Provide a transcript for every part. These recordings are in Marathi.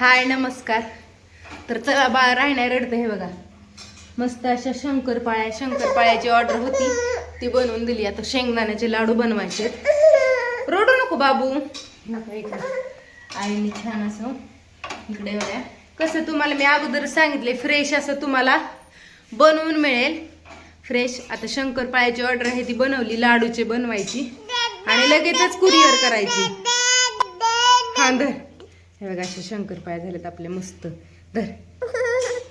हाय नमस्कार. तर चला बाळ राहण्या रडतं हे बघा. मस्त अशा शंकरपाळ्या शंकरपाळ्याची ऑर्डर होती. ती बनवून दिली. आता शेंगदाण्याचे लाडू बनवायचे रडू नको बाबू. नका आईने छान असं इकडे एवढ्या कसं तुम्हाला मी अगोदर सांगितले फ्रेश असं तुम्हाला बनवून मिळेल. फ्रेश आता शंकरपाळ्याची ऑर्डर आहे ती बनवली लाडूचे बनवायची. आणि लगेचच कुरिअर करायची. हां धर. हे बघा असे शंकरपाळ्या झालेत आपले मस्त. धर.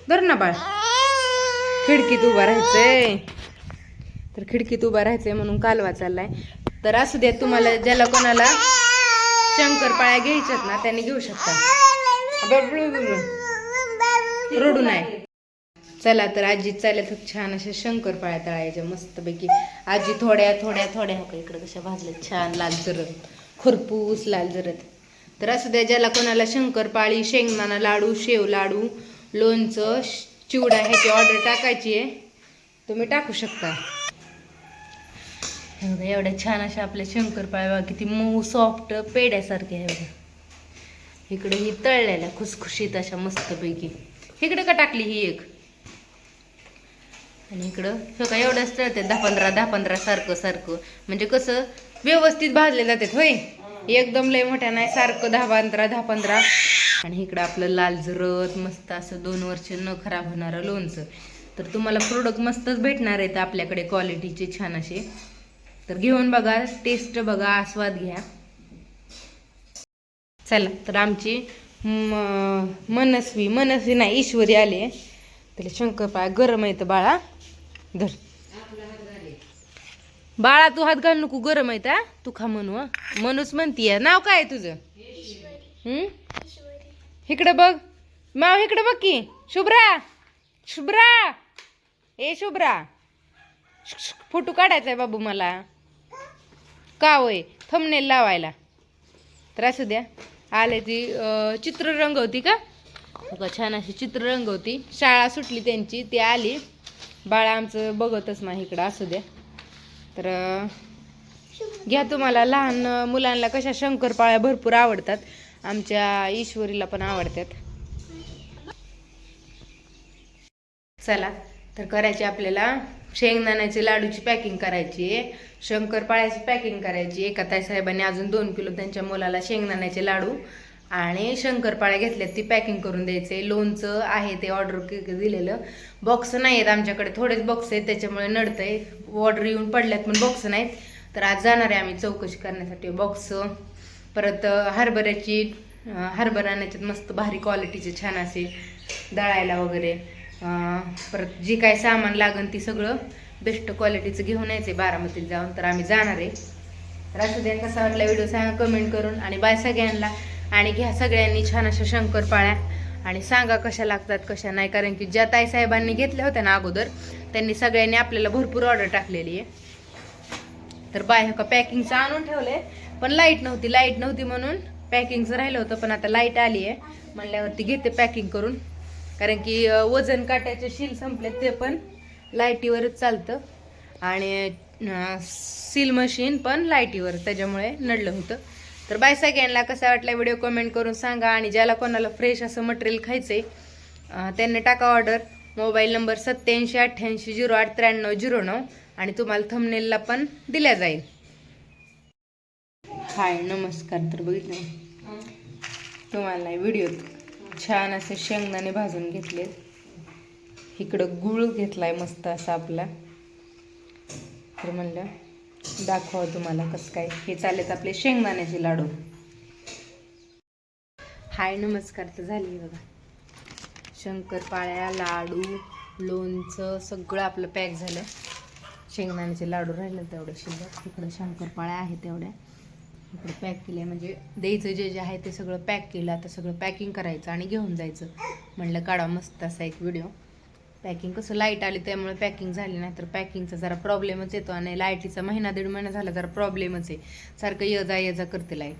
धर ना बाळ. खिडकीत उभा राहायचंय. तर खिडकीत उभा राहायचंय म्हणून कालवा चाललाय. तर असू द्या तुम्हाला ज्याला कोणाला शंकरपाळ्या घ्यायच्यात ना त्यांनी घेऊ शकता. रडू नाही चला तर आजी चालत छान अशा शंकरपाळ्या तळायच्या मस्तपैकी. आजी थोड्या थोड्या थोड्या. हो इकडे कशा भाजल्या छान लाल जरत. खुरपूस लाल जरत. तर असू द्या ज्याला कोणाला शंकरपाळी शेंगदाणा लाडू शेव लाडू लोणचं चिवडा ह्याची ऑर्डर टाकायची आहे तुम्ही टाकू शकता. हे बघा एवढ्या छान अशा आपल्या शंकरपाळ्या बघा किती मऊ सॉफ्ट पेड्यासारखे आहे बघा. इकडे ही तळलेल्या खुसखुशीत अशा मस्तपैकी. इकडे का टाकली ही एक? आणि इकडं हे का एवढंच तळते दहा पंधरा दहा पंधरा सारखं सारखं. म्हणजे कसं व्यवस्थित भाजले जातात होय? एकदम लय मोठ्या नाही सारखं दहा पंधरा दहा पंधरा. आणि इकडं आपलं लाल झरत मस्त असं दोन वर्ष न खराब होणारं लोणचं. तर तुम्हाला प्रोडक्ट मस्तच भेटणार आहेत आपल्याकडे क्वालिटीचे छान असे. तर घेऊन बघा टेस्ट बघा आस्वाद घ्या. चला तर आमची मनस्वी मनस्वी नाही ईश्वरी आली आहे. त्याला शंकरपाळा गरम आहे तर बाळा. धर. बाळा तू हात घाल नको गरम आहे हा तू खा म्हणू हं. मनूच म्हणतीय नाव काय आहे तुझं? हम्म इकडं बघ. माव इकडं बघ की. शुभ्रा. शुभ्रा. ए शुभ्रा. फोटो काढायचा आहे बाबू मला. का होय? थमनेल लावायला. तर असू द्या. आले ती चित्र रंगवती का? का छान अशी चित्र रंगवती शाळा सुटली त्यांची ती आली. बाळा आमचं बघतच नाही इकडं. असू द्या. तर घ्या तुम्हाला लहान मुलांना कशा शंकरपाळ्या भरपूर आवडतात आमच्या ईश्वरीला पण आवडतात. चला तर करायची आपल्याला शेंगदाण्याची लाडूची पॅकिंग करायची आहे. शंकरपाळ्याची पॅकिंग करायची एका ताई साहेबांनी अजून दोन किलो त्यांच्या मुलाला शेंगदाण्याचे लाडू आणि शंकरपाळ्या घेतल्यात ती पॅकिंग करून द्यायचे. लोणचं आहे ते ऑर्डर दिलेलं. बॉक्स नाही आहेत आमच्याकडे. थोडेच बॉक्स आहेत त्याच्यामुळे नडतंय. ऑर्डर येऊन पडल्यात पण बॉक्स नाहीत. तर आज जाणार आहे आम्ही चौकशी करण्यासाठी. बॉक्स परत हरभऱ्याची हरभरा आणण्याच्यात मस्त भारी क्वालिटीचे छान असे दळायला वगैरे. परत जी काय सामान लागन ती सगळं बेस्ट क्वालिटीचं घेऊन यायचं आहे बारामतीत जाऊन. तर आम्ही जाणार आहे. तर असू द्या कसा वाटला व्हिडिओ सांगा कमेंट करून. आणि बाय सगळ्यांना. आणि घ्या सगळ्यांनी छान अशा शंकरपाळ्या आणि सांगा कशा लागतात कशा नाही. कारण की ज्या ताई साहेबांनी घेतल्या होत्या ना अगोदर त्यांनी सगळ्यांनी आपल्याला भरपूर ऑर्डर टाकलेली आहे. तर बाय का पॅकिंगचं आणून ठेवलंय पण लाइट नव्हती लाइट नव्हती म्हणून पॅकिंगचं राहिलं होतं पण आता लाइट आली आहे. म्हणल्यावरती घेते पॅकिंग करून. कारण की वजन काट्याचे शील संपले ते पण लाईटीवरच चालतं. आणि सील मशीन पण लाईटीवर त्याच्यामुळे नडलं होतं. तर बाय सगळ्यांना कसा वाटला व्हिडिओ कमेंट करून सांगा आणि ज्याला कोणाला फ्रेश असं मटेरियल खायचं आहे त्यांनी टाका ऑर्डर मोबाईल नंबर सत्याऐंशी अठ्ठ्याऐंशी झिरो आठ त्र्याण्णव झिरो नऊ आणि तुम्हाला थंबनेलला पण दिल्या जाईल. हाय नमस्कार. तर बघितलं तुम्हाला व्हिडिओ छान असे शेंगदाणे भाजून घेतलेत इकडं गुळ घेतलाय मस्त असा आपला. तर म्हणलं दाखवा तुम्हाला कसं काय. हे चालेत आपले शेंगदाण्याचे लाडू. हाय नमस्कार तर झाली बघा. शंकरपाळ्या लाडू लोणचं सगळं आपलं पॅक झालं. शेंगदाण्याचे लाडू राहिले तेवढं शिल्लक. इकडं शंकरपाळ्या आहेत तेवढ्या. इकडं पॅक केले म्हणजे द्यायचं जे जे आहे ते सगळं पॅक केलं. आता सगळं पॅकिंग करायचं आणि घेऊन जायचं. म्हणलं काढा मस्त असा एक व्हिडिओ. पॅकिंग कसं लाइट आली त्यामुळे पॅकिंग झाली नाही तर पॅकिंगचा जरा प्रॉब्लेमच येतो आणि लाईटीचा महिना दीड महिना झाला जरा प्रॉब्लेमच आहे. सारखं ये जा ये जा करते लाइट